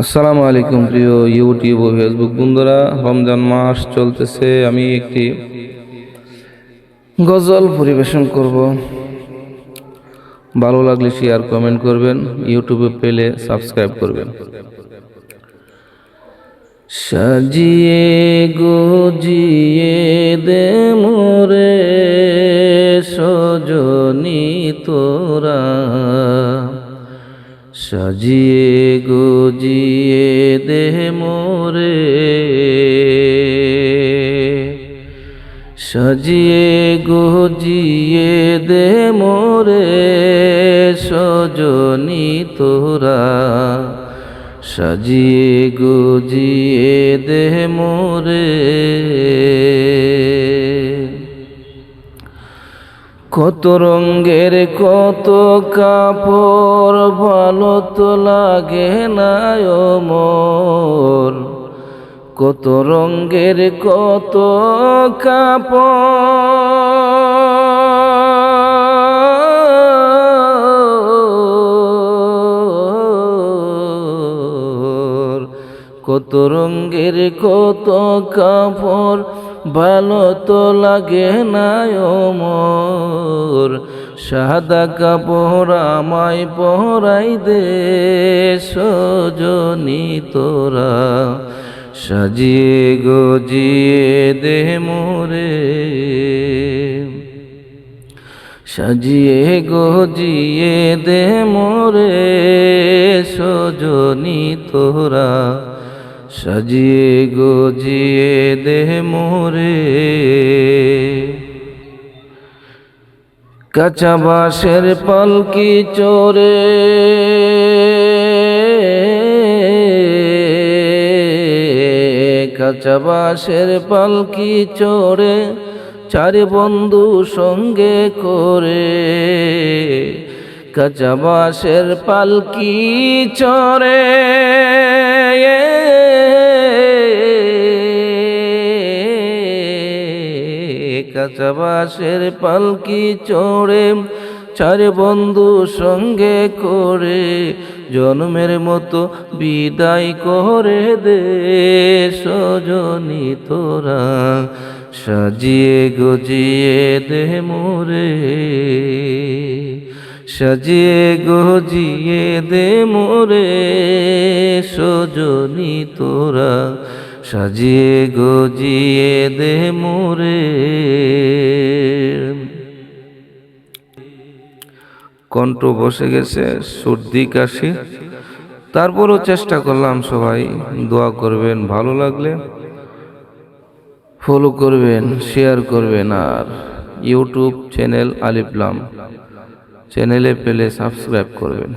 আসসালামু আলাইকুম প্রিয় ইউটিউব ও ফেসবুক বন্ধুরা, রমজান মাস চলতেছে, আমি একটি গজল পরিবেশন করব। ভালো লাগলে শেয়ার কমেন্ট করবেন ইউটিউবে পেলে সাবস্ক্রাইব করবেন। সাজিয়ে গজিয়ে দে মোরে সজনি তোরা। সাজিয়ে গজিয়ে দে মোরে। সাজিয়ে গজিয়ে দে মোরে সজনি তোরা। সাজিয়ে গজিয়ে দে মোরে। কত রঙ্গের কত কাপড়, ভালো তো লাগে না মোর কত রঙ্গের কত কাপড়। কত রঙ্গের কত কাপড় ভালো তো লাগে না মোর। সাদা কাপড় আমায় পরাই দে, সজনি তোরা। সাজিয়ে গজিয়ে দে মোরে। সাজিয়ে গজিয়ে দে মোরে, সজনি তোরা। সাজিয়ে গজিয়ে দে মোরে। কাঁচা বাঁশের পালকি চোরে। কাঁচা বাঁশের পালকি চোরে চার বন্ধু সঙ্গে করে। কাঁচা বাঁশের পালকি চরে। কাঁচা বাঁশের পালকি চড়ে চার বন্ধু সঙ্গে করে জন্মের মতো বিদায় করে দে সজনী তোরা। সাজিয়ে গজিয়ে দে মোরে। সাজিয়ে গজিয়ে দে মোরে, সজনি তোরা। সাজিয়ে গজিয়ে দে মোরে। কণ্ঠ বসে গেছে সর্দি, কাশি। তারপরও চেষ্টা করলাম সবাই, দোয়া করবেন, ভালো লাগলে ফলো করবেন শেয়ার করবেন, আর ইউটিউব চ্যানেল আলিফলাম চ্যানেলে পেলে সাবস্ক্রাইব করবেন।